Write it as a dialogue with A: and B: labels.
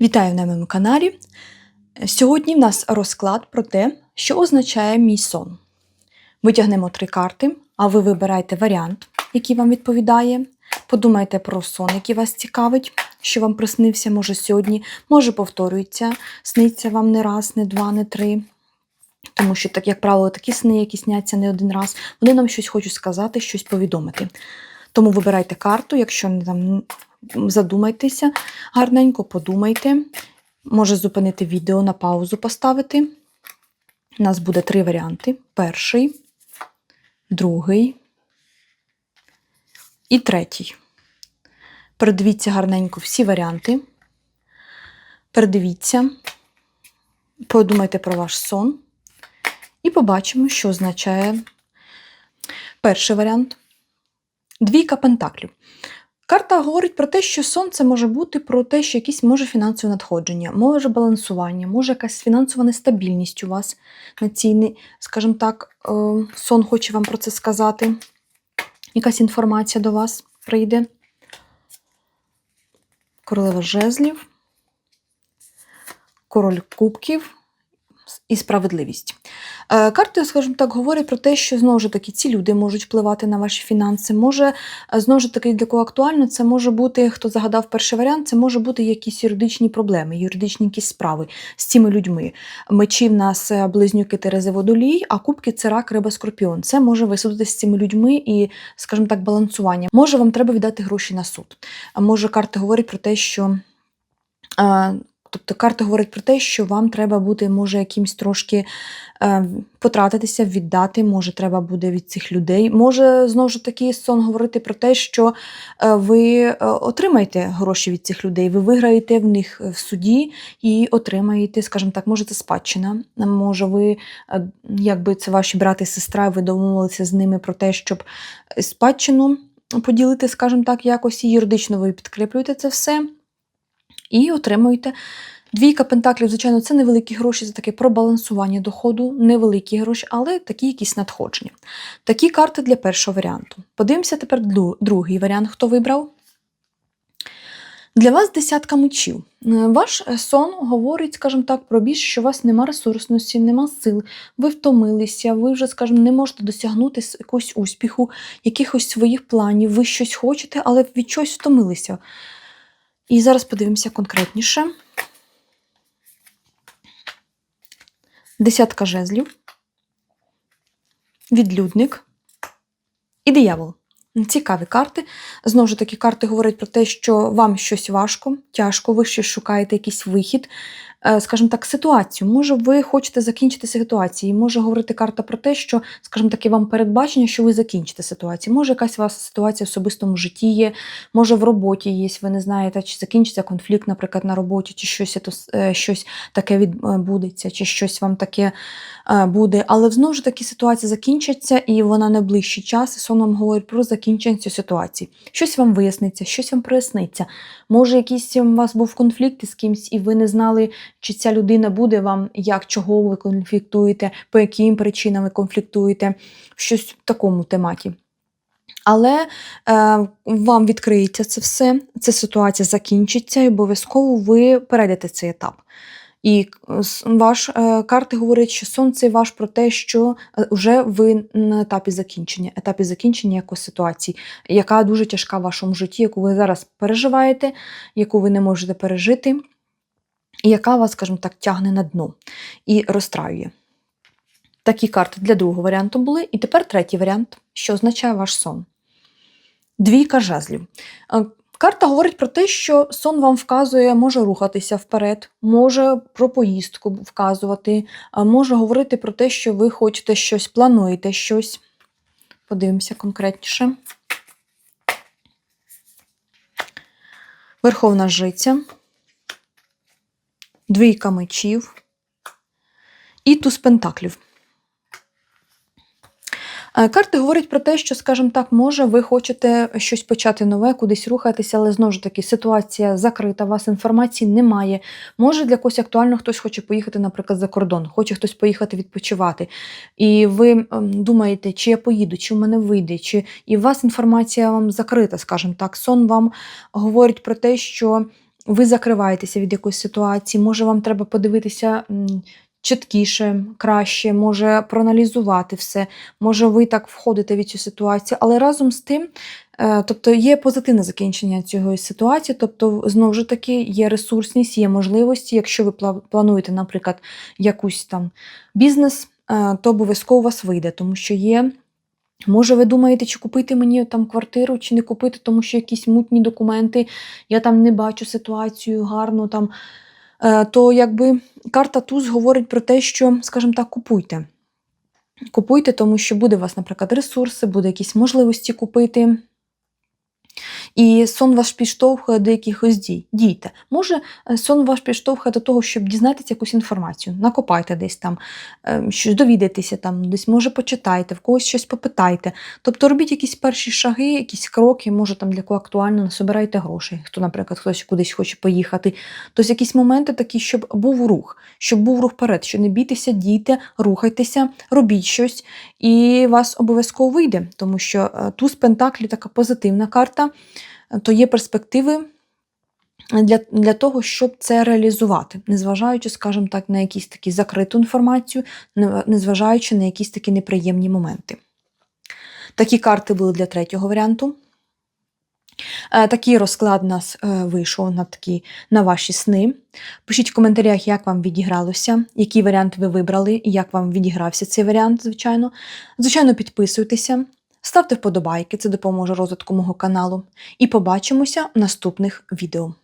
A: Вітаю на моєму каналі. Сьогодні в нас розклад про те, що означає мій сон. Витягнемо три карти, а ви вибираєте варіант, який вам відповідає. Подумайте про сон, який вас цікавить, що вам приснився, може сьогодні, може повторюється, сниться вам не раз, не два, не три. Тому що, так, як правило, такі сни, які сняться не один раз, вони нам щось хочуть сказати, щось повідомити. Тому вибирайте карту, якщо не там задумайтеся, гарненько подумайте. Може зупинити відео на паузу поставити. У нас буде три варіанти: перший, другий і третій. Передивіться гарненько всі варіанти. Передивіться, подумайте про ваш сон. І побачимо, що означає перший варіант. Двійка пентаклів. Карта говорить про те, що сон це може бути про те, що якісь може фінансове надходження, може балансування, може якась фінансова нестабільність у вас на цій, скажімо так, е, сон хоче вам про це сказати. Якась інформація до вас прийде. Королева жезлів, король кубків і справедливість. Е, Карти, скажімо так, говорять про те, що знову ж таки ці люди можуть впливати на ваші фінанси. Може, е, знову ж таки, для кого актуально, це може бути, хто загадав перший варіант, це може бути якісь юридичні проблеми, юридичні якісь справи з цими людьми. Мечі в нас е, близнюки Терези водолій, а кубки це рак, риба, скорпіон. Це може висудитися з цими людьми і, скажімо так, балансування. Може, вам треба віддати гроші на суд. Може, карти говорять про те, що. Тобто карта говорить про те, що вам треба бути, може, якимсь трошки е, потратитися, віддати, може, треба буде від цих людей. Може, знову ж таки, сон говорити про те, що е, ви е, отримаєте гроші від цих людей, ви виграєте в них в суді і отримаєте, скажімо так, може, це спадщина. Може, ви, е, якби це ваші брати і сестра, ви домовилися з ними про те, щоб спадщину поділити, скажімо так, якось і юридично ви підкріплюєте це все. І отримуєте. Двійка пентаклів, звичайно, це невеликі гроші за таке пробалансування доходу, невеликі гроші, але такі якісь надходження. Такі карти для першого варіанту. Подивимося тепер другий варіант, хто вибрав. Для вас десятка мечів. Ваш сон говорить, скажімо так, про більш, що у вас нема ресурсності, нема сил, ви втомилися, ви вже, скажімо, не можете досягнути якогось успіху, якихось своїх планів, ви щось хочете, але від чогось втомилися. І зараз подивимося конкретніше. Десятка жезлів, відлюдник і диявол. Цікаві карти. Знову ж таки, карти говорять про те, що вам щось важко, тяжко, ви щось шукаєте якийсь вихід, скажімо так, ситуацію. Може, ви хочете закінчити ситуацію. Може говорити карта про те, що, скажімо так, вам передбачення, що ви закінчите ситуацію. Може, якась у вас ситуація в особистому житті є, може в роботі є, ви не знаєте, чи закінчиться конфлікт, наприклад, на роботі, чи щось е, щось таке відбудеться, чи щось вам таке е, буде. Але знову ж таки ситуація закінчиться, і вона не ближчий час, і сон вам говорить про закінчення цієї ситуації. Щось вам виясниться, щось вам проясниться. Може, якийсь у вас був конфлікт із кимсь, і ви не знали, чи ця людина буде вам, як чого ви конфліктуєте, по яким причинам ви конфліктуєте, щось в такому тематі. Але е, вам відкриється це все, ця ситуація закінчиться, і обов'язково ви перейдете цей етап. І ваш е, карти говорять, що сонце ваш про те, що вже ви на етапі закінчення, етапі закінчення якоїсь ситуації, яка дуже тяжка в вашому житті, яку ви зараз переживаєте, яку ви не можете пережити яка вас, скажімо так, тягне на дно і розстраює. Такі карти для другого варіанту були. І тепер третій варіант, що означає ваш сон. Двійка жезлів. Е, карта говорить про те, що сон вам вказує, може рухатися вперед, може про поїздку вказувати, може говорити про те, що ви хочете щось, плануєте щось. Подивимося конкретніше. Верховна жиця двійка мечів і туз пентаклів. Е, карти говорять про те, що, скажімо так, може, ви хочете щось почати нове, кудись рухатися, але знову ж таки ситуація закрита, у вас інформації немає. Може, для когось актуально хтось хоче поїхати, наприклад, за кордон, хоче хтось поїхати відпочивати. І ви ем, думаєте, чи я поїду, чи в мене вийде, чи і у вас інформація вам закрита, скажімо так. Сон вам говорить про те, що ви закриваєтеся від якоїсь ситуації, може, вам треба подивитися чіткіше, краще, може проаналізувати все, може, ви так входите від цю ситуацію, але разом з тим, е, тобто є позитивне закінчення цієї ситуації, тобто, знову ж таки, є ресурсність, є можливості. Якщо ви плануєте, наприклад, якусь там бізнес, е, то обов'язково у вас вийде, тому що є. Може, ви думаєте, чи купити мені там квартиру, чи не купити, тому що якісь мутні документи, я там не бачу ситуацію гарно там. Е, То якби карта Туз говорить про те, що, скажімо так, купуйте. Купуйте, тому що буде у вас, наприклад, ресурси, буде якісь можливості купити. І сон вас підштовхує до якихось дій. Дійте. Може, е, сон вас підштовхує до того, щоб дізнатися якусь інформацію. Накопайте десь там, е, щось довідайтеся там, десь, може, почитайте, в когось щось попитайте. Тобто робіть якісь перші шаги, якісь кроки, може там для кого актуально, насобирайте грошей. Хто, наприклад, хтось кудись хоче поїхати. Тобто якісь моменти такі, щоб був рух, щоб був рух вперед, що не бійтеся, дійте, рухайтеся, робіть щось, і вас обов'язково вийде, тому що е, туз Пентаклі така позитивна карта, то є перспективи. Для, для того, щоб це реалізувати, незважаючи, скажімо так, на якісь такі закриту інформацію, незважаючи на якісь такі неприємні моменти. Такі карти були для третього варіанту. Е, Такий розклад у нас е, вийшов на, такі, на ваші сни. Пишіть в коментарях, як вам відігралося, який варіант ви вибрали і як вам відігрався цей варіант, звичайно. Звичайно, підписуйтеся, ставте вподобайки, це допоможе розвитку мого каналу. І побачимося в наступних відео.